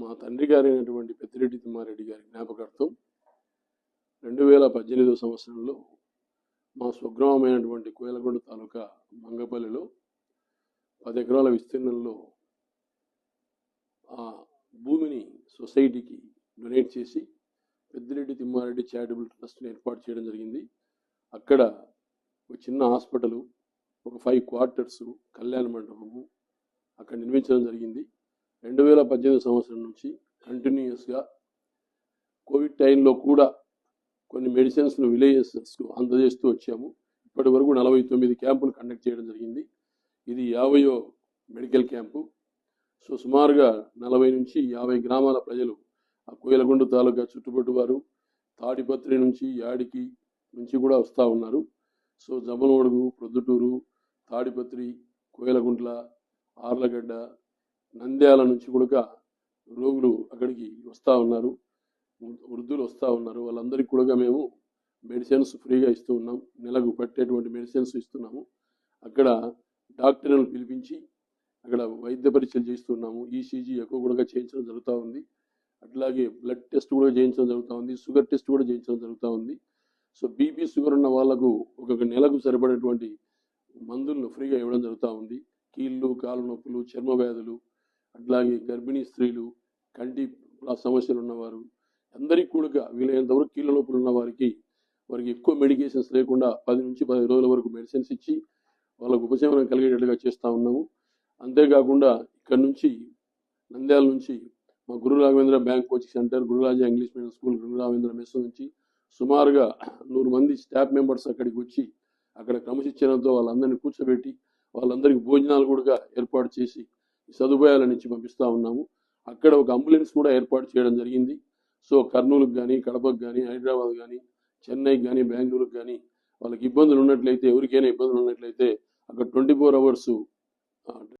మా తండ్రి గారైనటువంటి పెద్దిరెడ్డి తిమ్మారెడ్డి గారి జ్ఞాపకార్థం రెండు వేల పద్దెనిమిదవ సంవత్సరంలో మా స్వగ్రామమైనటువంటి కోయలగొండ తాలూకా మంగపల్లిలో పది ఎకరాల విస్తీర్ణంలో ఆ భూమిని సొసైటీకి డొనేట్ చేసి పెద్దిరెడ్డి తిమ్మారెడ్డి చారిటబుల్ ట్రస్ట్ని ఏర్పాటు చేయడం జరిగింది. అక్కడ ఒక చిన్న హాస్పిటల్ ఒక ఫైవ్ క్వార్టర్స్ కళ్యాణ మండపము అక్కడ నిర్మించడం జరిగింది. రెండు వేల పద్దెనిమిది సంవత్సరం నుంచి కంటిన్యూస్గా కోవిడ్ టైంలో కూడా కొన్ని మెడిసిన్స్ను విలేజెస్కు అందజేస్తూ వచ్చాము. ఇప్పటి వరకు నలభై తొమ్మిది క్యాంపులు కండక్ట్ చేయడం జరిగింది. ఇది యాభయో మెడికల్ క్యాంపు. సో సుమారుగా నలభై నుంచి యాభై గ్రామాల ప్రజలు ఆ కోయలగుండ తాలూకా చుట్టుపట్టు వారు తాడిపత్రి నుంచి యాడికి నుంచి కూడా వస్తూ ఉన్నారు. సో జమలోడుగు ప్రొద్దుటూరు తాడిపత్రి కోయలగుంట్ల ఆర్లగడ్డ నంద్యాల నుంచి కూడా రోగులు అక్కడికి వస్తూ ఉన్నారు. వృద్ధులు వస్తూ ఉన్నారు. వాళ్ళందరికీ కూడా మేము మెడిసిన్స్ ఫ్రీగా ఇస్తూ ఉన్నాం. నెలకు పట్టేటువంటి మెడిసిన్స్ ఇస్తున్నాము. అక్కడ డాక్టర్లను పిలిపించి అక్కడ వైద్య పరీక్షలు చేస్తున్నాము ఈసీజీ ఎక్కువ కూడా చేయించడం జరుగుతూ ఉంది. అట్లాగే బ్లడ్ టెస్ట్ కూడా చేయించడం జరుగుతూ ఉంది. షుగర్ టెస్ట్ కూడా చేయించడం జరుగుతూ ఉంది. సో బీపీ షుగర్ ఉన్న వాళ్ళకు ఒక్కొక్క నెలకు సరిపడేటువంటి మందులను ఫ్రీగా ఇవ్వడం జరుగుతూ ఉంది. కీళ్ళు కాలు నొప్పులు చర్మ వ్యాధులు అట్లాగే గర్భిణీ స్త్రీలు కంటి సమస్యలు ఉన్నవారు అందరికీ కూడా వీలైనంత వరకు కీళ్ళ నొప్పులు ఉన్న వారికి వారికి ఎక్కువ మెడికేషన్స్ లేకుండా పది నుంచి పదిహేను రోజుల వరకు మెడిసిన్స్ ఇచ్చి వాళ్ళకు ఉపశమనం కలిగేటట్టుగా చేస్తూ ఉన్నాము. అంతేకాకుండా ఇక్కడ నుంచి నంద్యాల నుంచి మా Guru Raghavendra bank coaching center Gururaja English medium school Guru Raghavendra mess నుంచి సుమారుగా నూరు మంది స్టాఫ్ మెంబర్స్ అక్కడికి వచ్చి అక్కడ క్రమశిక్షణతో వాళ్ళందరినీ కూర్చోబెట్టి వాళ్ళందరికీ భోజనాలు కూడా ఏర్పాటు చేసి సదుపాయాలను ఇచ్చి పంపిస్తూ ఉన్నాము. అక్కడ ఒక అంబులెన్స్ కూడా ఏర్పాటు చేయడం జరిగింది. సో కర్నూలుకు కానీ కడపకు కానీ హైదరాబాద్ కానీ చెన్నైకి కానీ బెంగళూరుకు కానీ వాళ్ళకి ఇబ్బందులు ఉన్నట్లయితే ఎవరికైనా ఇబ్బందులు ఉన్నట్లయితే అక్కడ ట్వంటీ ఫోర్ అవర్స్